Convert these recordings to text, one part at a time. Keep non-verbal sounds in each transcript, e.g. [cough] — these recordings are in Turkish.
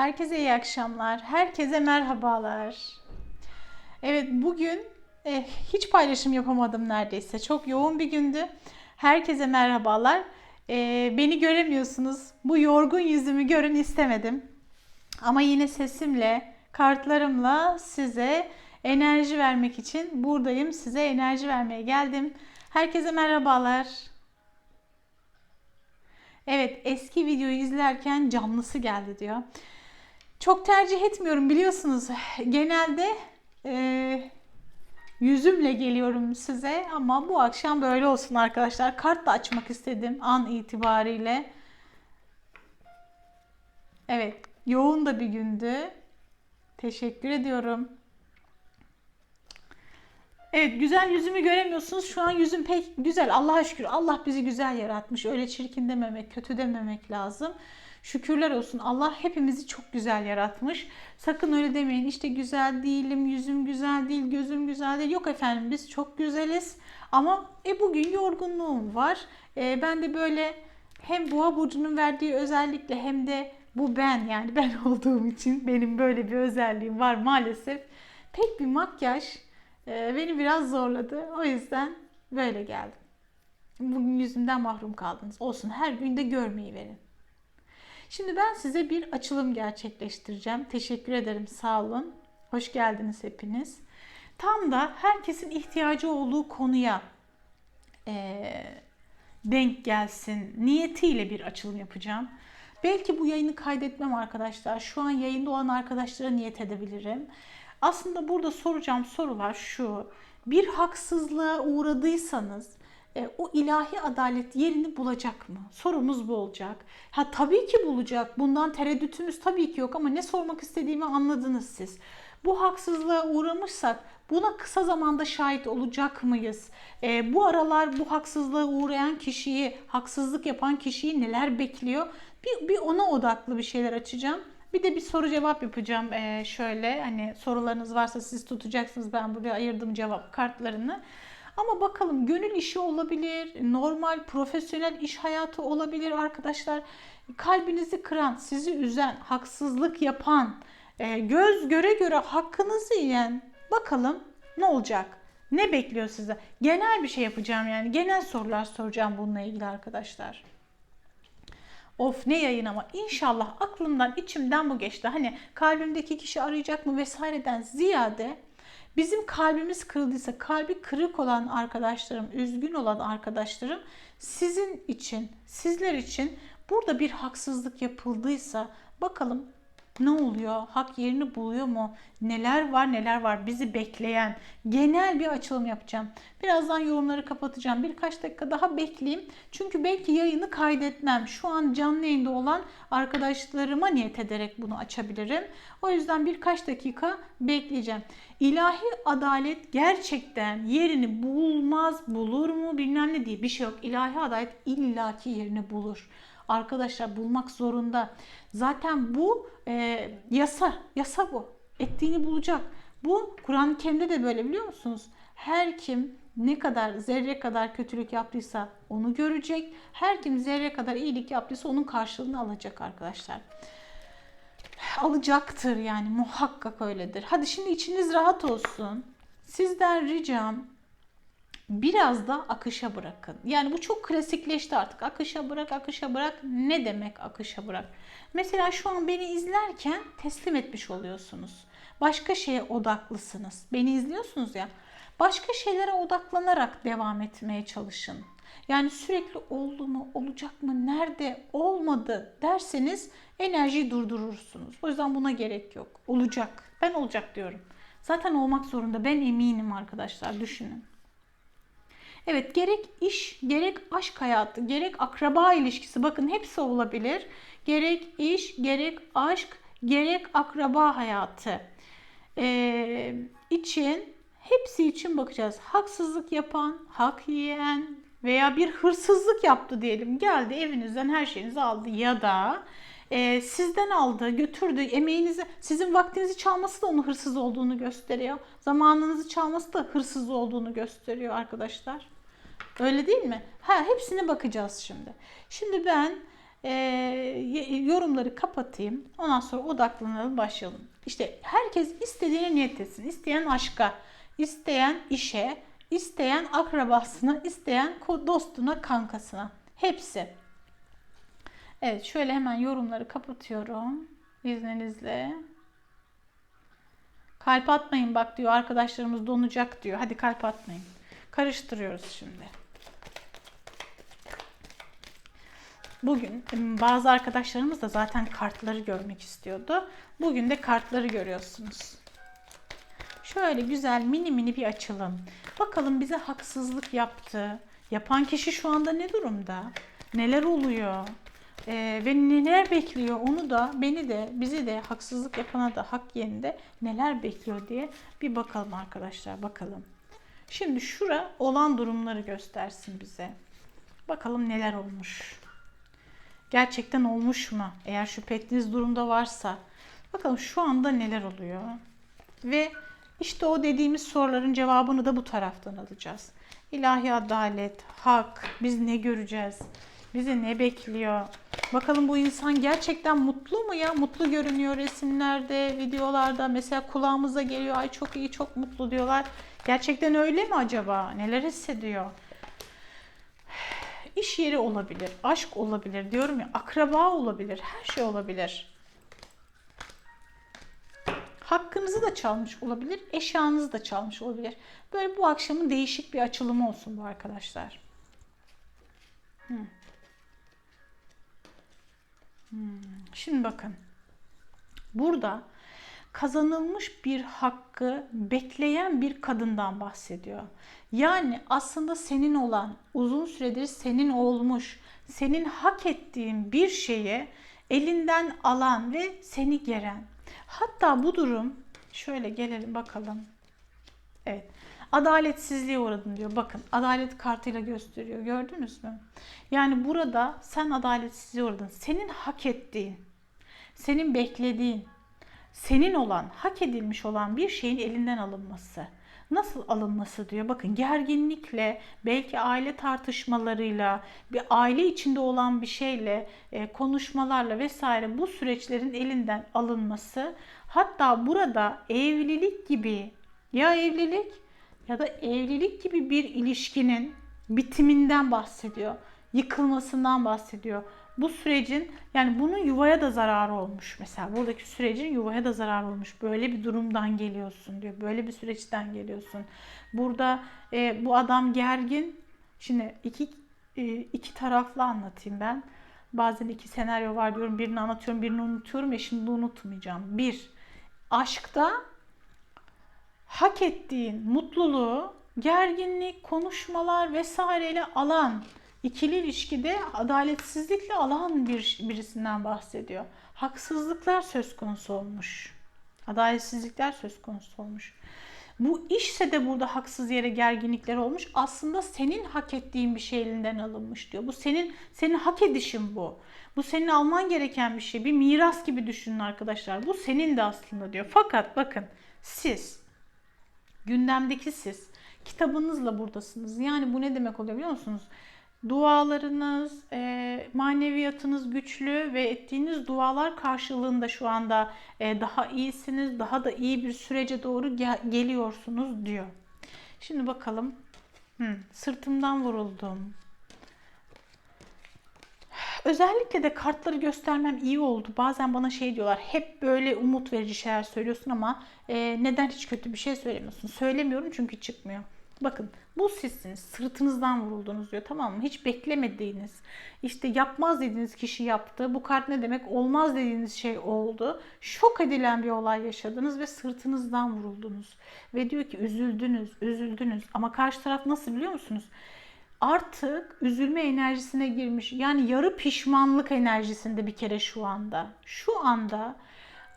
Herkese iyi akşamlar. Herkese merhabalar. Evet bugün eh, hiç paylaşım yapamadım neredeyse. Çok yoğun bir gündü. Herkese merhabalar. Eh, beni göremiyorsunuz. Bu yorgun yüzümü görün istemedim. Ama yine sesimle, kartlarımla size enerji vermek için buradayım. Size enerji vermeye geldim. Herkese merhabalar. Evet, eski videoyu izlerken canlısı geldi diyor. Çok tercih etmiyorum biliyorsunuz. Genelde e, yüzümle geliyorum size ama bu akşam böyle olsun arkadaşlar. Kart da açmak istedim an itibariyle. Evet, yoğun da bir gündü. Teşekkür ediyorum. Evet güzel yüzümü göremiyorsunuz. Şu an yüzüm pek güzel. Allah'a şükür. Allah bizi güzel yaratmış. Öyle çirkin dememek, kötü dememek lazım. Şükürler olsun. Allah hepimizi çok güzel yaratmış. Sakın öyle demeyin. İşte güzel değilim, yüzüm güzel değil, gözüm güzel değil. Yok efendim biz çok güzeliz. Ama e bugün yorgunluğum var. E, ben de böyle hem boğa burcunun verdiği özellikle hem de bu ben yani ben [laughs] olduğum için benim böyle bir özelliğim var maalesef. Pek bir makyaj e, beni biraz zorladı. O yüzden böyle geldim. Bugün yüzümden mahrum kaldınız. Olsun her gün de görmeyi verin. Şimdi ben size bir açılım gerçekleştireceğim. Teşekkür ederim. Sağ olun. Hoş geldiniz hepiniz. Tam da herkesin ihtiyacı olduğu konuya e, denk gelsin niyetiyle bir açılım yapacağım. Belki bu yayını kaydetmem arkadaşlar. Şu an yayında olan arkadaşlara niyet edebilirim. Aslında burada soracağım sorular şu. Bir haksızlığa uğradıysanız o ilahi adalet yerini bulacak mı? Sorumuz bu olacak. Ha tabii ki bulacak. Bundan tereddütümüz tabii ki yok ama ne sormak istediğimi anladınız siz. Bu haksızlığa uğramışsak buna kısa zamanda şahit olacak mıyız? E, bu aralar bu haksızlığa uğrayan kişiyi, haksızlık yapan kişiyi neler bekliyor? Bir, bir ona odaklı bir şeyler açacağım. Bir de bir soru cevap yapacağım ee, şöyle hani sorularınız varsa siz tutacaksınız ben buraya ayırdım cevap kartlarını. Ama bakalım gönül işi olabilir, normal profesyonel iş hayatı olabilir arkadaşlar. Kalbinizi kıran, sizi üzen, haksızlık yapan, e, göz göre göre hakkınızı yiyen bakalım ne olacak? Ne bekliyor size? Genel bir şey yapacağım yani. Genel sorular soracağım bununla ilgili arkadaşlar. Of ne yayın ama inşallah aklımdan içimden bu geçti. Hani kalbimdeki kişi arayacak mı vesaireden ziyade bizim kalbimiz kırıldıysa kalbi kırık olan arkadaşlarım, üzgün olan arkadaşlarım sizin için, sizler için burada bir haksızlık yapıldıysa bakalım ne oluyor? Hak yerini buluyor mu? Neler var neler var bizi bekleyen genel bir açılım yapacağım. Birazdan yorumları kapatacağım. Birkaç dakika daha bekleyeyim. Çünkü belki yayını kaydetmem. Şu an canlı yayında olan arkadaşlarıma niyet ederek bunu açabilirim. O yüzden birkaç dakika bekleyeceğim. İlahi adalet gerçekten yerini bulmaz, bulur mu bilmem ne diye bir şey yok. İlahi adalet illaki yerini bulur arkadaşlar bulmak zorunda. Zaten bu e, yasa, yasa bu. Ettiğini bulacak. Bu Kur'an-ı Kerim'de de böyle biliyor musunuz? Her kim ne kadar zerre kadar kötülük yaptıysa onu görecek. Her kim zerre kadar iyilik yaptıysa onun karşılığını alacak arkadaşlar. Alacaktır yani muhakkak öyledir. Hadi şimdi içiniz rahat olsun. Sizden ricam biraz da akışa bırakın. Yani bu çok klasikleşti artık. Akışa bırak, akışa bırak. Ne demek akışa bırak? Mesela şu an beni izlerken teslim etmiş oluyorsunuz. Başka şeye odaklısınız. Beni izliyorsunuz ya. Başka şeylere odaklanarak devam etmeye çalışın. Yani sürekli oldu mu, olacak mı, nerede, olmadı derseniz enerjiyi durdurursunuz. O yüzden buna gerek yok. Olacak. Ben olacak diyorum. Zaten olmak zorunda. Ben eminim arkadaşlar. Düşünün. Evet gerek iş, gerek aşk hayatı, gerek akraba ilişkisi bakın hepsi olabilir. Gerek iş, gerek aşk, gerek akraba hayatı ee, için hepsi için bakacağız. Haksızlık yapan, hak yiyen veya bir hırsızlık yaptı diyelim. Geldi evinizden her şeyinizi aldı ya da e, sizden aldı, götürdü, emeğinizi, sizin vaktinizi çalması da onun hırsız olduğunu gösteriyor. Zamanınızı çalması da hırsız olduğunu gösteriyor arkadaşlar. Öyle değil mi? Ha, hepsine bakacağız şimdi. Şimdi ben e, yorumları kapatayım. Ondan sonra odaklanalım başlayalım. İşte herkes istediğine niyet etsin. İsteyen aşka, isteyen işe, isteyen akrabasına, isteyen dostuna, kankasına. Hepsi. Evet şöyle hemen yorumları kapatıyorum. İzninizle. Kalp atmayın bak diyor arkadaşlarımız donacak diyor. Hadi kalp atmayın. Karıştırıyoruz şimdi. Bugün bazı arkadaşlarımız da zaten kartları görmek istiyordu. Bugün de kartları görüyorsunuz. Şöyle güzel mini mini bir açalım. Bakalım bize haksızlık yaptı. Yapan kişi şu anda ne durumda? Neler oluyor? Ee, ve neler bekliyor onu da beni de bizi de haksızlık yapana da hak yerinde neler bekliyor diye bir bakalım arkadaşlar bakalım. Şimdi şura olan durumları göstersin bize. Bakalım neler olmuş. Gerçekten olmuş mu? Eğer şüphe ettiğiniz durumda varsa bakalım şu anda neler oluyor. Ve işte o dediğimiz soruların cevabını da bu taraftan alacağız. İlahi adalet, hak, biz ne göreceğiz? Bizi ne bekliyor? Bakalım bu insan gerçekten mutlu mu ya? Mutlu görünüyor resimlerde, videolarda. Mesela kulağımıza geliyor. Ay çok iyi, çok mutlu diyorlar. Gerçekten öyle mi acaba? Neler hissediyor? İş yeri olabilir, aşk olabilir diyorum ya, akraba olabilir, her şey olabilir. Hakkınızı da çalmış olabilir, eşyanızı da çalmış olabilir. Böyle bu akşamın değişik bir açılımı olsun bu arkadaşlar. Hmm. Şimdi bakın. Burada kazanılmış bir hakkı bekleyen bir kadından bahsediyor. Yani aslında senin olan, uzun süredir senin olmuş, senin hak ettiğin bir şeyi elinden alan ve seni geren. Hatta bu durum şöyle gelelim bakalım. Evet. Adaletsizliğe uğradın diyor. Bakın adalet kartıyla gösteriyor. Gördünüz mü? Yani burada sen adaletsizliğe uğradın. Senin hak ettiğin, senin beklediğin, senin olan, hak edilmiş olan bir şeyin elinden alınması. Nasıl alınması diyor. Bakın gerginlikle, belki aile tartışmalarıyla, bir aile içinde olan bir şeyle, e, konuşmalarla vesaire bu süreçlerin elinden alınması. Hatta burada evlilik gibi ya evlilik ya da evlilik gibi bir ilişkinin bitiminden bahsediyor. Yıkılmasından bahsediyor. Bu sürecin yani bunun yuvaya da zararı olmuş. Mesela buradaki sürecin yuvaya da zararı olmuş. Böyle bir durumdan geliyorsun diyor. Böyle bir süreçten geliyorsun. Burada e, bu adam gergin. Şimdi iki e, iki taraflı anlatayım ben. Bazen iki senaryo var diyorum. Birini anlatıyorum, birini unutuyorum ya şimdi unutmayacağım. Bir, aşkta hak ettiğin mutluluğu, gerginlik, konuşmalar vesaireyle alan, ikili ilişkide adaletsizlikle alan bir birisinden bahsediyor. Haksızlıklar söz konusu olmuş. Adaletsizlikler söz konusu olmuş. Bu işse de burada haksız yere gerginlikler olmuş. Aslında senin hak ettiğin bir şey elinden alınmış diyor. Bu senin senin hak edişin bu. Bu senin alman gereken bir şey. Bir miras gibi düşünün arkadaşlar. Bu senin de aslında diyor. Fakat bakın siz gündemdeki siz kitabınızla buradasınız. Yani bu ne demek oluyor biliyor musunuz? Dualarınız, e, maneviyatınız güçlü ve ettiğiniz dualar karşılığında şu anda e, daha iyisiniz, daha da iyi bir sürece doğru gel- geliyorsunuz diyor. Şimdi bakalım. Hı, sırtımdan vuruldum. Özellikle de kartları göstermem iyi oldu. Bazen bana şey diyorlar, hep böyle umut verici şeyler söylüyorsun ama e, neden hiç kötü bir şey söylemiyorsun? Söylemiyorum çünkü çıkmıyor. Bakın bu sizsiniz. Sırtınızdan vuruldunuz diyor tamam mı? Hiç beklemediğiniz, işte yapmaz dediğiniz kişi yaptı. Bu kart ne demek? Olmaz dediğiniz şey oldu. Şok edilen bir olay yaşadınız ve sırtınızdan vuruldunuz. Ve diyor ki üzüldünüz, üzüldünüz. Ama karşı taraf nasıl biliyor musunuz? artık üzülme enerjisine girmiş. Yani yarı pişmanlık enerjisinde bir kere şu anda. Şu anda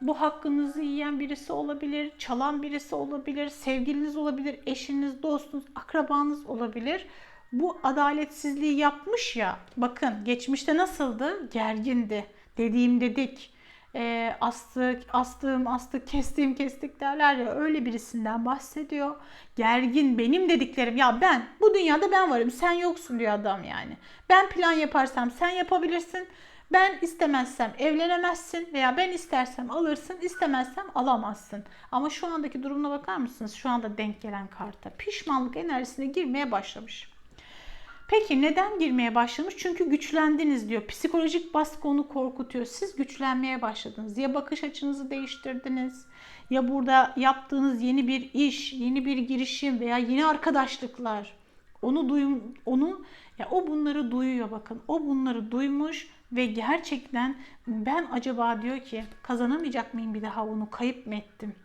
bu hakkınızı yiyen birisi olabilir, çalan birisi olabilir, sevgiliniz olabilir, eşiniz, dostunuz, akrabanız olabilir. Bu adaletsizliği yapmış ya. Bakın geçmişte nasıldı? Gergindi. Dediğim dedik. E, astık, astığım, astık, kestiğim, kestik derler ya öyle birisinden bahsediyor. Gergin benim dediklerim ya ben bu dünyada ben varım sen yoksun diyor adam yani. Ben plan yaparsam sen yapabilirsin. Ben istemezsem evlenemezsin veya ben istersem alırsın, istemezsem alamazsın. Ama şu andaki durumuna bakar mısınız? Şu anda denk gelen karta pişmanlık enerjisine girmeye başlamış. Peki neden girmeye başlamış? Çünkü güçlendiniz diyor. Psikolojik baskı onu korkutuyor. Siz güçlenmeye başladınız. Ya bakış açınızı değiştirdiniz. Ya burada yaptığınız yeni bir iş, yeni bir girişim veya yeni arkadaşlıklar. Onu duyum, onu ya o bunları duyuyor bakın. O bunları duymuş ve gerçekten ben acaba diyor ki kazanamayacak mıyım bir daha onu kayıp mı ettim?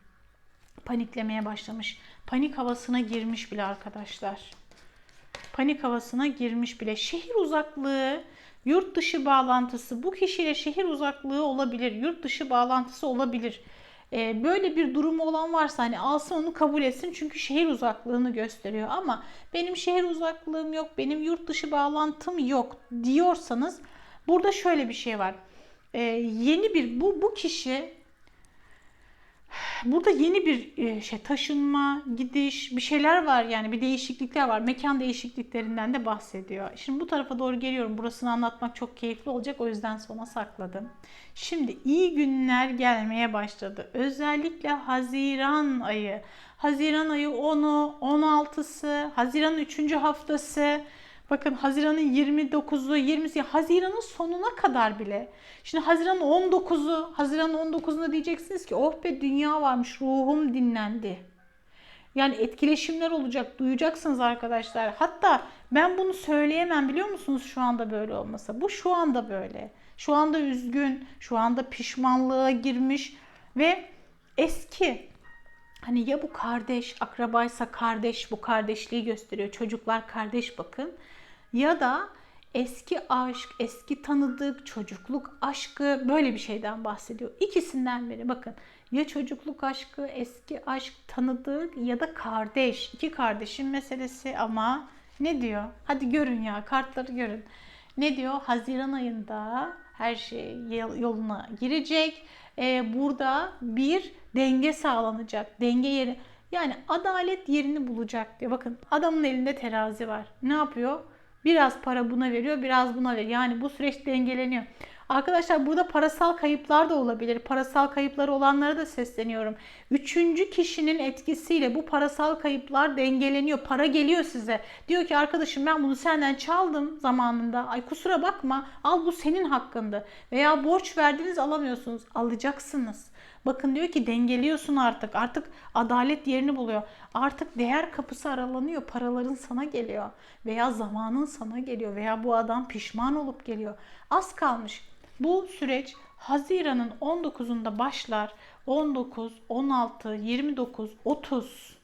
Paniklemeye başlamış. Panik havasına girmiş bile arkadaşlar panik havasına girmiş bile. Şehir uzaklığı, yurt dışı bağlantısı bu kişiyle şehir uzaklığı olabilir, yurt dışı bağlantısı olabilir. Ee, böyle bir durumu olan varsa hani alsın onu kabul etsin çünkü şehir uzaklığını gösteriyor. Ama benim şehir uzaklığım yok, benim yurt dışı bağlantım yok diyorsanız burada şöyle bir şey var. Ee, yeni bir bu bu kişi Burada yeni bir e, şey taşınma, gidiş, bir şeyler var yani bir değişiklikler var. Mekan değişikliklerinden de bahsediyor. Şimdi bu tarafa doğru geliyorum. Burasını anlatmak çok keyifli olacak. O yüzden sona sakladım. Şimdi iyi günler gelmeye başladı. Özellikle Haziran ayı. Haziran ayı 10'u, 16'sı, Haziran'ın 3. haftası. Bakın Haziran'ın 29'u, 20'si, Haziran'ın sonuna kadar bile. Şimdi Haziran'ın 19'u, Haziran'ın 19'unda diyeceksiniz ki oh be dünya varmış, ruhum dinlendi. Yani etkileşimler olacak, duyacaksınız arkadaşlar. Hatta ben bunu söyleyemem biliyor musunuz şu anda böyle olmasa. Bu şu anda böyle. Şu anda üzgün, şu anda pişmanlığa girmiş ve eski Hani ya bu kardeş, akrabaysa kardeş bu kardeşliği gösteriyor. Çocuklar kardeş bakın. Ya da eski aşk, eski tanıdık, çocukluk aşkı böyle bir şeyden bahsediyor. İkisinden biri bakın. Ya çocukluk aşkı, eski aşk, tanıdık ya da kardeş. İki kardeşin meselesi ama ne diyor? Hadi görün ya kartları görün. Ne diyor? Haziran ayında her şey yoluna girecek. Ee, burada bir denge sağlanacak. Denge yeri yani adalet yerini bulacak diyor. Bakın adamın elinde terazi var. Ne yapıyor? Biraz para buna veriyor, biraz buna veriyor. Yani bu süreç dengeleniyor. Arkadaşlar burada parasal kayıplar da olabilir. Parasal kayıpları olanlara da sesleniyorum. Üçüncü kişinin etkisiyle bu parasal kayıplar dengeleniyor. Para geliyor size. Diyor ki arkadaşım ben bunu senden çaldım zamanında. Ay kusura bakma al bu senin hakkındı. Veya borç verdiniz alamıyorsunuz. Alacaksınız. Bakın diyor ki dengeliyorsun artık. Artık adalet yerini buluyor. Artık değer kapısı aralanıyor. Paraların sana geliyor. Veya zamanın sana geliyor. Veya bu adam pişman olup geliyor. Az kalmış. Bu süreç Haziran'ın 19'unda başlar. 19, 16, 29, 30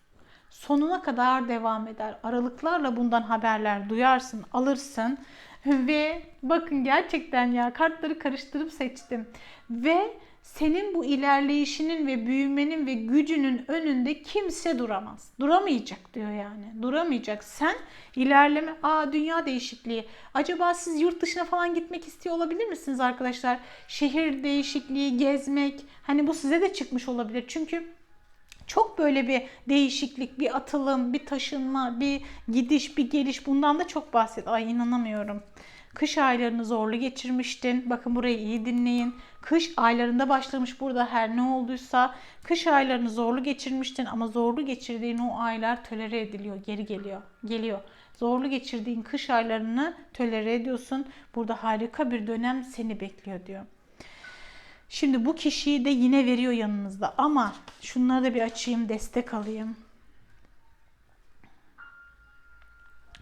sonuna kadar devam eder. Aralıklarla bundan haberler duyarsın, alırsın ve bakın gerçekten ya kartları karıştırıp seçtim. Ve senin bu ilerleyişinin ve büyümenin ve gücünün önünde kimse duramaz. Duramayacak diyor yani. Duramayacak. Sen ilerleme, aa dünya değişikliği. Acaba siz yurt dışına falan gitmek istiyor olabilir misiniz arkadaşlar? Şehir değişikliği, gezmek. Hani bu size de çıkmış olabilir. Çünkü çok böyle bir değişiklik, bir atılım, bir taşınma, bir gidiş, bir geliş bundan da çok bahset. Ay inanamıyorum. Kış aylarını zorlu geçirmiştin. Bakın burayı iyi dinleyin. Kış aylarında başlamış burada her ne olduysa. Kış aylarını zorlu geçirmiştin ama zorlu geçirdiğin o aylar tölere ediliyor, geri geliyor, geliyor. Zorlu geçirdiğin kış aylarını tölere ediyorsun. Burada harika bir dönem seni bekliyor diyor. Şimdi bu kişiyi de yine veriyor yanınızda ama şunları da bir açayım, destek alayım.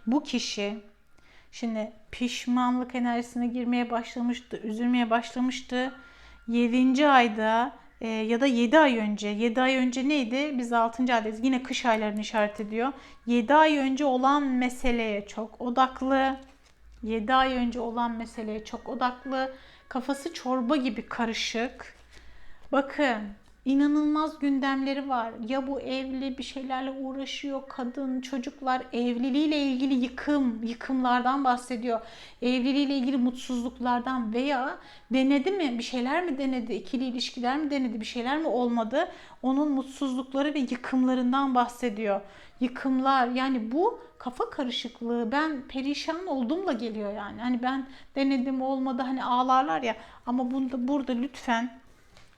Bu kişi Şimdi pişmanlık enerjisine girmeye başlamıştı, üzülmeye başlamıştı. 7. ayda e, ya da 7 ay önce, 7 ay önce neydi? Biz 6. aydayız. Yine kış aylarını işaret ediyor. 7 ay önce olan meseleye çok odaklı. 7 ay önce olan meseleye çok odaklı. Kafası çorba gibi karışık. Bakın inanılmaz gündemleri var. Ya bu evli bir şeylerle uğraşıyor, kadın, çocuklar evliliğiyle ilgili yıkım, yıkımlardan bahsediyor. Evliliğiyle ilgili mutsuzluklardan veya denedi mi, bir şeyler mi denedi, ikili ilişkiler mi denedi, bir şeyler mi olmadı? Onun mutsuzlukları ve yıkımlarından bahsediyor. Yıkımlar yani bu kafa karışıklığı ben perişan olduğumla geliyor yani. Hani ben denedim olmadı hani ağlarlar ya ama bunda burada lütfen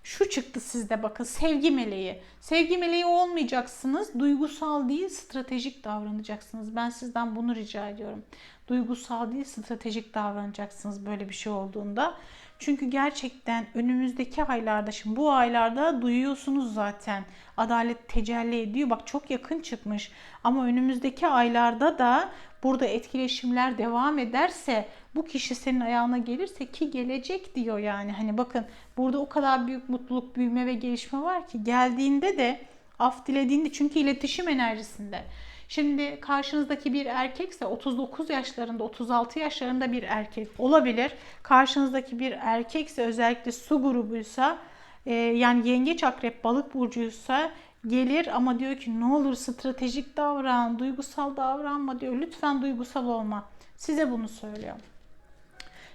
şu çıktı sizde bakın sevgi meleği. Sevgi meleği olmayacaksınız. Duygusal değil stratejik davranacaksınız. Ben sizden bunu rica ediyorum. Duygusal değil stratejik davranacaksınız böyle bir şey olduğunda. Çünkü gerçekten önümüzdeki aylarda şimdi bu aylarda duyuyorsunuz zaten. Adalet tecelli ediyor. Bak çok yakın çıkmış. Ama önümüzdeki aylarda da burada etkileşimler devam ederse bu kişi senin ayağına gelirse ki gelecek diyor yani. Hani bakın burada o kadar büyük mutluluk, büyüme ve gelişme var ki geldiğinde de af dilediğinde çünkü iletişim enerjisinde. Şimdi karşınızdaki bir erkekse 39 yaşlarında, 36 yaşlarında bir erkek olabilir. Karşınızdaki bir erkekse özellikle su grubuysa e, yani yengeç akrep balık burcuysa gelir ama diyor ki ne olur stratejik davran, duygusal davranma diyor. Lütfen duygusal olma. Size bunu söylüyorum.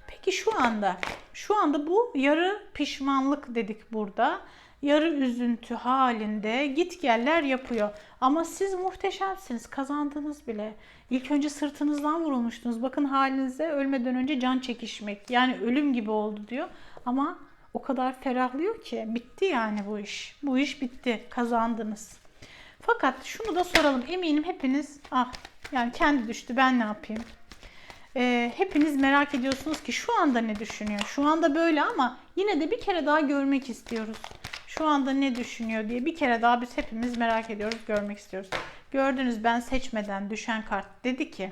Peki şu anda, şu anda bu yarı pişmanlık dedik burada. Yarı üzüntü halinde git geller yapıyor. Ama siz muhteşemsiniz, kazandınız bile. İlk önce sırtınızdan vurulmuştunuz. Bakın halinize ölmeden önce can çekişmek. Yani ölüm gibi oldu diyor. Ama o kadar ferahlıyor ki bitti yani bu iş. Bu iş bitti, kazandınız. Fakat şunu da soralım. Eminim hepiniz ah yani kendi düştü ben ne yapayım? Ee, hepiniz merak ediyorsunuz ki şu anda ne düşünüyor? Şu anda böyle ama yine de bir kere daha görmek istiyoruz. Şu anda ne düşünüyor diye bir kere daha biz hepimiz merak ediyoruz, görmek istiyoruz. Gördünüz ben seçmeden düşen kart dedi ki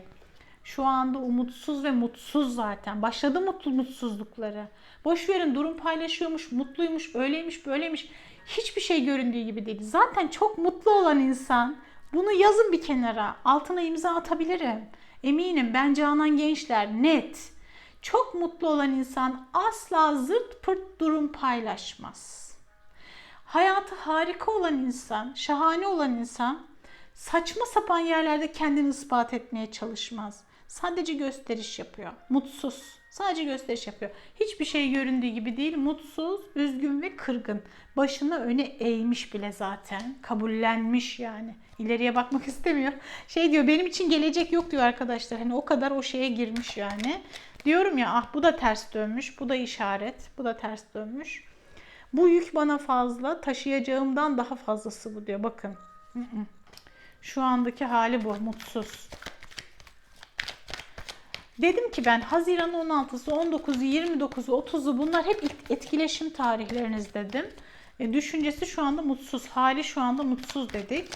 şu anda umutsuz ve mutsuz zaten. Başladı mutlu mutsuzlukları. Boş verin durum paylaşıyormuş, mutluymuş, öyleymiş, böyleymiş. Hiçbir şey göründüğü gibi değil. Zaten çok mutlu olan insan bunu yazın bir kenara. Altına imza atabilirim. Eminim ben Canan Gençler net. Çok mutlu olan insan asla zırt pırt durum paylaşmaz. Hayatı harika olan insan, şahane olan insan saçma sapan yerlerde kendini ispat etmeye çalışmaz. Sadece gösteriş yapıyor. Mutsuz. Sadece gösteriş yapıyor. Hiçbir şey göründüğü gibi değil. Mutsuz, üzgün ve kırgın. Başını öne eğmiş bile zaten. Kabullenmiş yani. İleriye bakmak [laughs] istemiyor. Şey diyor benim için gelecek yok diyor arkadaşlar. Hani o kadar o şeye girmiş yani. Diyorum ya ah bu da ters dönmüş. Bu da işaret. Bu da ters dönmüş. Bu yük bana fazla. Taşıyacağımdan daha fazlası bu diyor. Bakın. Şu andaki hali bu. Mutsuz. Dedim ki ben Haziran 16'sı, 19'u, 29'u, 30'u bunlar hep etkileşim tarihleriniz dedim. E, düşüncesi şu anda mutsuz, hali şu anda mutsuz dedik.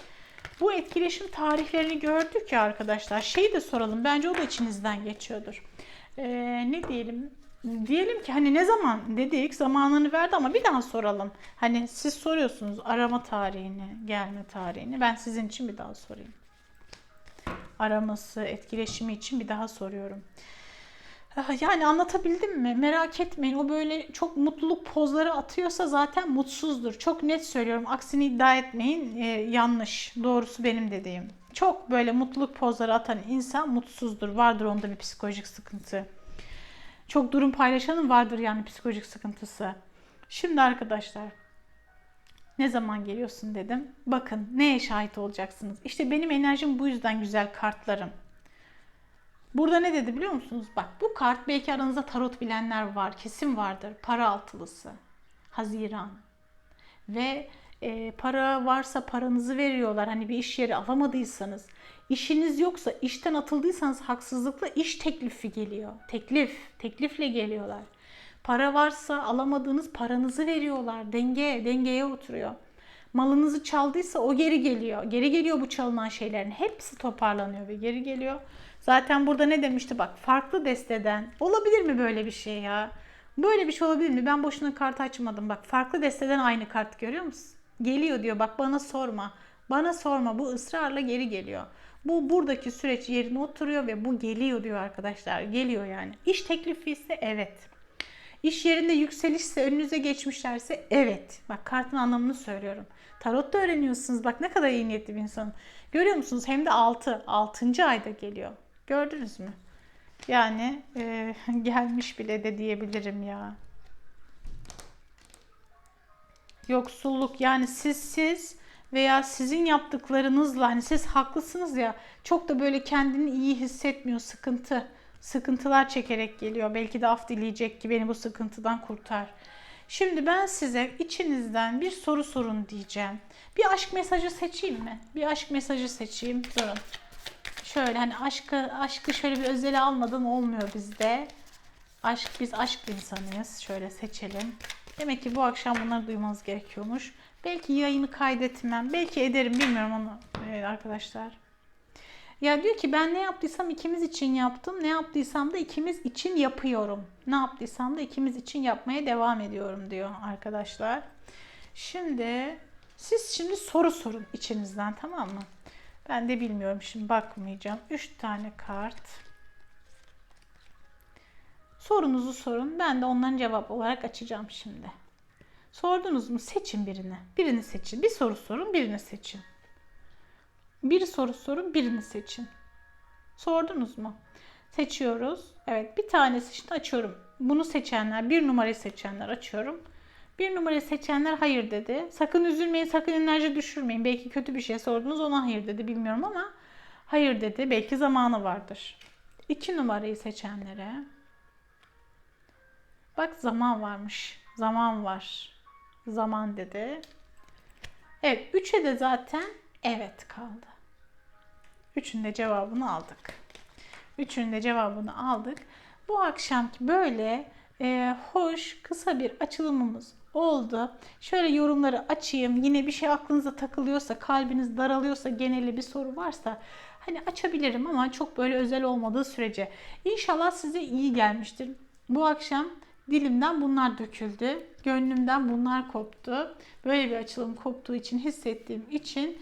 Bu etkileşim tarihlerini gördük ya arkadaşlar. Şeyi de soralım. Bence o da içinizden geçiyordur. E, ne diyelim? Diyelim ki hani ne zaman dedik zamanını verdi ama bir daha soralım. Hani siz soruyorsunuz arama tarihini, gelme tarihini. Ben sizin için bir daha sorayım araması, etkileşimi için bir daha soruyorum. Ah, yani anlatabildim mi? Merak etmeyin. O böyle çok mutluluk pozları atıyorsa zaten mutsuzdur. Çok net söylüyorum. Aksini iddia etmeyin. Ee, yanlış. Doğrusu benim dediğim. Çok böyle mutluluk pozları atan insan mutsuzdur. Vardır onda bir psikolojik sıkıntı. Çok durum paylaşanın vardır yani psikolojik sıkıntısı. Şimdi arkadaşlar ne zaman geliyorsun dedim. Bakın neye şahit olacaksınız. İşte benim enerjim bu yüzden güzel kartlarım. Burada ne dedi biliyor musunuz? Bak bu kart belki aranızda tarot bilenler var. Kesin vardır. Para altılısı. Haziran. Ve e, para varsa paranızı veriyorlar. Hani bir iş yeri alamadıysanız. işiniz yoksa, işten atıldıysanız haksızlıkla iş teklifi geliyor. Teklif. Teklifle geliyorlar. Para varsa alamadığınız paranızı veriyorlar. Denge, dengeye oturuyor. Malınızı çaldıysa o geri geliyor. Geri geliyor bu çalınan şeylerin. Hepsi toparlanıyor ve geri geliyor. Zaten burada ne demişti bak farklı desteden. Olabilir mi böyle bir şey ya? Böyle bir şey olabilir mi? Ben boşuna kart açmadım. Bak farklı desteden aynı kart görüyor musun? Geliyor diyor bak bana sorma. Bana sorma bu ısrarla geri geliyor. Bu buradaki süreç yerine oturuyor ve bu geliyor diyor arkadaşlar. Geliyor yani. İş teklifi ise evet. İş yerinde yükselişse, önünüze geçmişlerse evet. Bak kartın anlamını söylüyorum. Tarot da öğreniyorsunuz. Bak ne kadar iyi niyetli bir insan. Görüyor musunuz? Hem de 6. 6. ayda geliyor. Gördünüz mü? Yani e, [laughs] gelmiş bile de diyebilirim ya. Yoksulluk yani siz siz veya sizin yaptıklarınızla hani siz haklısınız ya çok da böyle kendini iyi hissetmiyor sıkıntı sıkıntılar çekerek geliyor belki de af dileyecek ki beni bu sıkıntıdan kurtar. Şimdi ben size içinizden bir soru sorun diyeceğim. Bir aşk mesajı seçeyim mi? Bir aşk mesajı seçeyim. Durun. Şöyle hani aşkı aşkı şöyle bir özele almadan olmuyor bizde. Aşk biz aşk insanıyız. Şöyle seçelim. Demek ki bu akşam bunları duymanız gerekiyormuş. Belki yayını kaydetmem. Belki ederim bilmiyorum onu e, arkadaşlar. Ya diyor ki ben ne yaptıysam ikimiz için yaptım. Ne yaptıysam da ikimiz için yapıyorum. Ne yaptıysam da ikimiz için yapmaya devam ediyorum diyor arkadaşlar. Şimdi siz şimdi soru sorun içinizden tamam mı? Ben de bilmiyorum şimdi bakmayacağım. 3 tane kart. Sorunuzu sorun. Ben de onların cevap olarak açacağım şimdi. Sordunuz mu? Seçin birini. Birini seçin. Bir soru sorun, birini seçin. Bir soru sorun, birini seçin. Sordunuz mu? Seçiyoruz. Evet, bir tanesi şimdi açıyorum. Bunu seçenler, bir numarayı seçenler açıyorum. Bir numarayı seçenler hayır dedi. Sakın üzülmeyin, sakın enerji düşürmeyin. Belki kötü bir şey sordunuz ona hayır dedi bilmiyorum ama hayır dedi. Belki zamanı vardır. İki numarayı seçenlere bak zaman varmış. Zaman var. Zaman dedi. Evet, üçe de zaten evet kaldı. Üçün de cevabını aldık. Üçün de cevabını aldık. Bu akşamki böyle e, hoş kısa bir açılımımız oldu. Şöyle yorumları açayım. Yine bir şey aklınıza takılıyorsa, kalbiniz daralıyorsa, geneli bir soru varsa hani açabilirim ama çok böyle özel olmadığı sürece. İnşallah size iyi gelmiştir. Bu akşam dilimden bunlar döküldü. Gönlümden bunlar koptu. Böyle bir açılım koptuğu için, hissettiğim için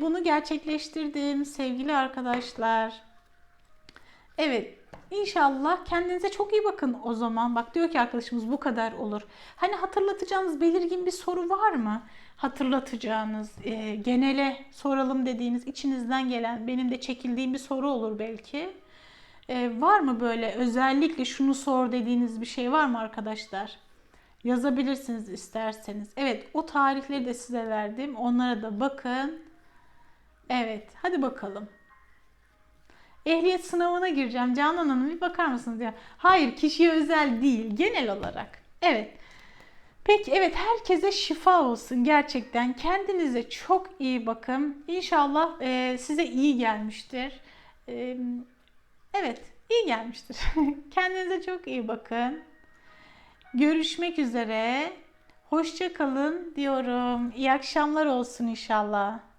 bunu gerçekleştirdim sevgili arkadaşlar. Evet İnşallah kendinize çok iyi bakın o zaman. Bak diyor ki arkadaşımız bu kadar olur. Hani hatırlatacağınız belirgin bir soru var mı? Hatırlatacağınız, e, genele soralım dediğiniz, içinizden gelen, benim de çekildiğim bir soru olur belki. E, var mı böyle özellikle şunu sor dediğiniz bir şey var mı arkadaşlar? Yazabilirsiniz isterseniz. Evet o tarihleri de size verdim. Onlara da bakın. Evet hadi bakalım. Ehliyet sınavına gireceğim Canan Hanım bir bakar mısınız ya? Hayır kişiye özel değil genel olarak. Evet. Peki evet herkese şifa olsun gerçekten. Kendinize çok iyi bakın. İnşallah e, size iyi gelmiştir. E, evet iyi gelmiştir. [laughs] Kendinize çok iyi bakın. Görüşmek üzere. Hoşça kalın diyorum. İyi akşamlar olsun inşallah.